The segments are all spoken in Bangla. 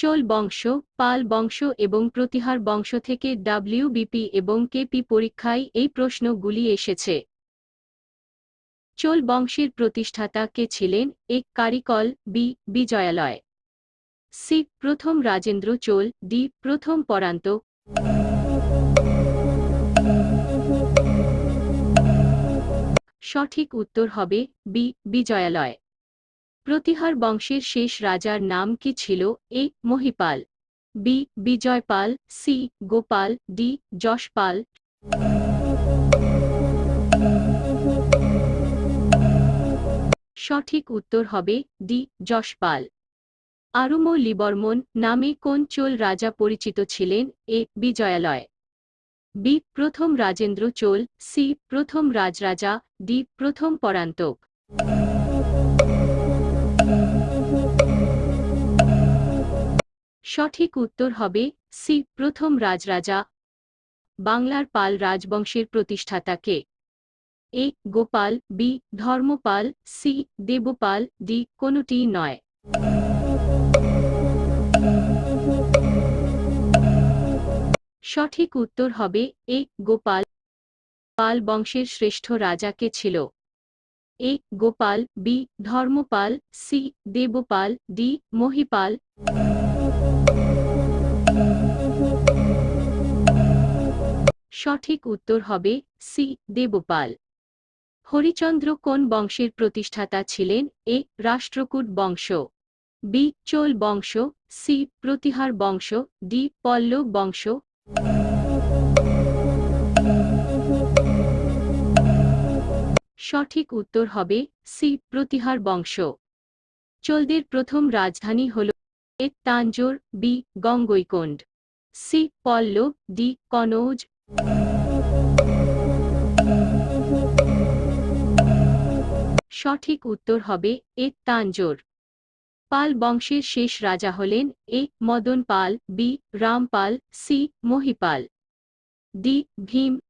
চোল বংশ, পাল বংশ এবং প্রতিহার বংশ থেকে ডাব্লিউবিপি এবং কেপি পরীক্ষায় এই প্রশ্নগুলি এসেছে। চোল বংশের প্রতিষ্ঠাতা কে ছিলেন? এক কারিকল বি বিজয়ালয়। সি প্রথম রাজেন্দ্র চোল, ডি প্রথম পরান্ত। সঠিক উত্তর হবে বি বিজয়ালয়। প্রতিহার বংশের শেষ রাজার নাম কি ছিল? A. Mahipal, B. Vijaypal, C. Gopal, D. Yashpal. সঠিক উত্তর হবে ডি. যশপাল। আরুম লিবর্মন নামে কোন চোল রাজা পরিচিত ছিলেন? এ. বিজয়ালয়, বি. প্রথম রাজেন্দ্র চোল, সি. প্রথম রাজরাজা, ডি. প্রথম পরান্তক। সঠিক উত্তর হবে সি, প্রথম রাজরাজা। বাংলার পাল রাজবংশের প্রতিষ্ঠাতাকে। A, Gopal, B, Dharmapal, C, Devapal, D, কোনটি নয়। সঠিক উত্তর হবে এ, গোপাল। পাল বংশের শ্রেষ্ঠ রাজা কে ছিল। A, Gopal, B, Dharmapal, C, Devapal, D, Mahipal. সঠিক উত্তর হবে সি, দেবপাল। হরিচন্দ্র কোন বংশের প্রতিষ্ঠাতা ছিলেন? এ, রাষ্ট্রকূট বংশ। বি, চোল বংশ। সি, প্রতিহার বংশ। ডি, পল্লব বংশ। সঠিক উত্তর হবে সি, প্রতিহার বংশ। চোলদের প্রথম রাজধানী হল A, Tanjore, B, Gangaikonda. C, Pallava, D, Kannauj সঠিক উত্তর হবে এ তাঞ্জোর। পাল বংশের শেষ রাজা হলেন A Madan Pal, B Rampal C Mahipal. D Bhim.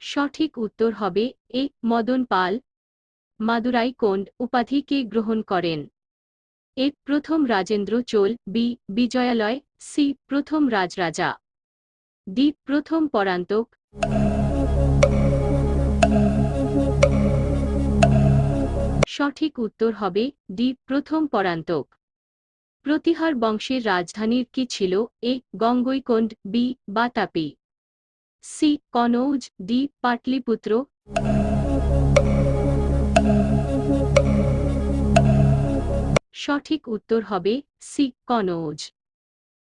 সঠিক উত্তর হবে এ মদন পাল। মাদুরাই কোন্ড উপাধিকে গ্রহণ করেন? এ প্রথম রাজেন্দ্র চোল, বি, বিজয়ালয়, সি, প্রথম রাজরাজা। ডি, প্রথম পরান্তক। সঠিক উত্তর হবে ডি, প্রথম পরান্তক। প্রতিহার বংশের রাজধানীর কি ছিল? A, Gangaikonda, B, Vatapi. C, Kannauj, D, Pataliputra. সঠিক উত্তর হবে সি, কনৌজ।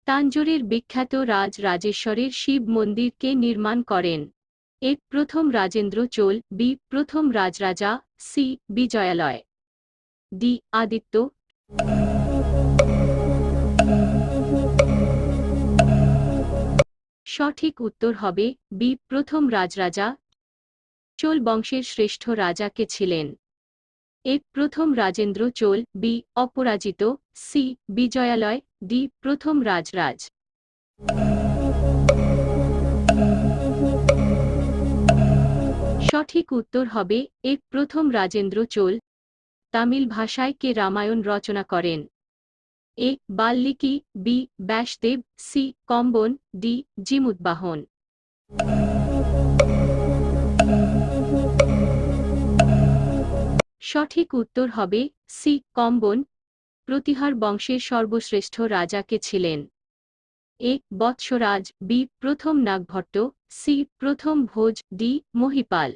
তাঞ্জোরের বিখ্যাত রাজ রাজেশ্বরের শিব মন্দিরকে নির্মাণ করেন। এ, প্রথম রাজেন্দ্র চোল, বি, প্রথম রাজরাজা, সি, বিজয়ালয়। ডি, আদিত্য। সঠিক উত্তর হবে বি, প্রথম রাজরাজা। চোল বংশের শ্রেষ্ঠ রাজা কে ছিলেন। এ প্রথম Rajendra Chola, B Aparajita, C Vijayalaya, D প্রথম রাজরাজ। সঠিক উত্তর হবে, এ প্রথম রাজেন্দ্র চোল। তামিল ভাষায় কে রামায়ণ রচনা করেন? A Valmiki, B Vyasadeva, C Kamban, D Jimutavahana সঠিক উত্তর হবে সি, কম্বন। প্রতিহার বংশের সর্বশ্রেষ্ঠ রাজা কে ছিলেন? এ, বৎসরাজ, বি, প্রথম নাগভট্ট, সি, প্রথম ভোজ, ডি, মহিপাল।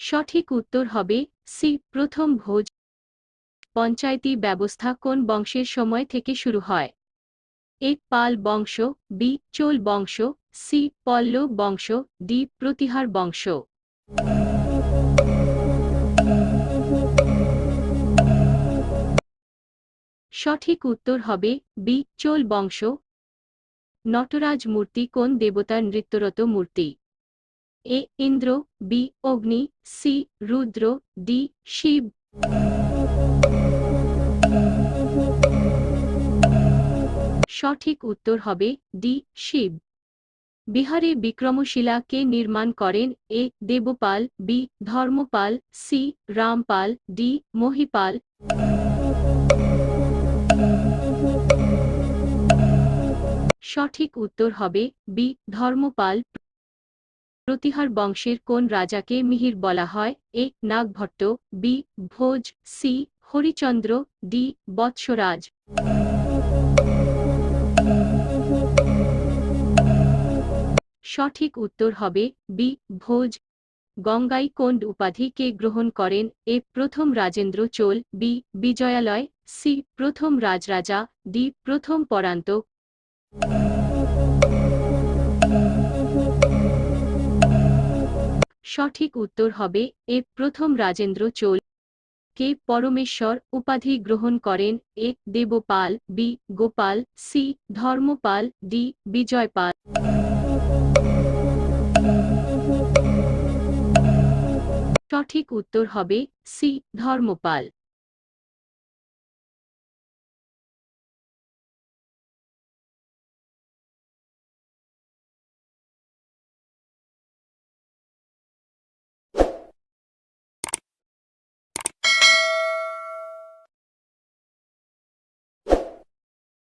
সঠিক উত্তর হবে সি, প্রথম ভোজ। পঞ্চায়েতি ব্যবস্থা কোন বংশের সময় থেকে শুরু হয়? এ, পাল বংশ, বি, চোল বংশ সি পল্লব বংশ, ডি, প্রতিহার বংশ। সঠিক উত্তর হবে বি, চোল বংশ। নটরাজ মূর্তি কোন দেবতার নৃত্যরত মূর্তি? A, Indra, B, Agni, C, Rudra, D, Shiva. সঠিক উত্তর হবে ডি, শিব। বিহারে বিক্রমশিলা কে নির্মাণ করেন A Devapal, B Dharmapal, C Rampal, D Mahipal. সঠিক উত্তর হবে বি ধর্মপাল। প্রতিহার বংশের কোন রাজাকে মিহির বলা হয়? A Nagabhata, B Bhoja, C Harichandra, D Vatsaraja. সঠিক উত্তর হবে বি, ভোজ। গঙ্গাই কোন্ড উপাধি কে গ্রহণ করেন? এ, প্রথম রাজেন্দ্র চোল, বি, বিজয়ালয়, সি, প্রথম রাজরাজা, ডি, প্রথম পরান্তক সঠিক উত্তর হবে এ, প্রথম রাজেন্দ্র চোল। কে, পরমেশ্বর উপাধি গ্রহণ করেন? A, Devapal, B, Gopal, C, Dharmapal, D, Vijaypal. সঠিক উত্তর হবে সি ধর্মপাল।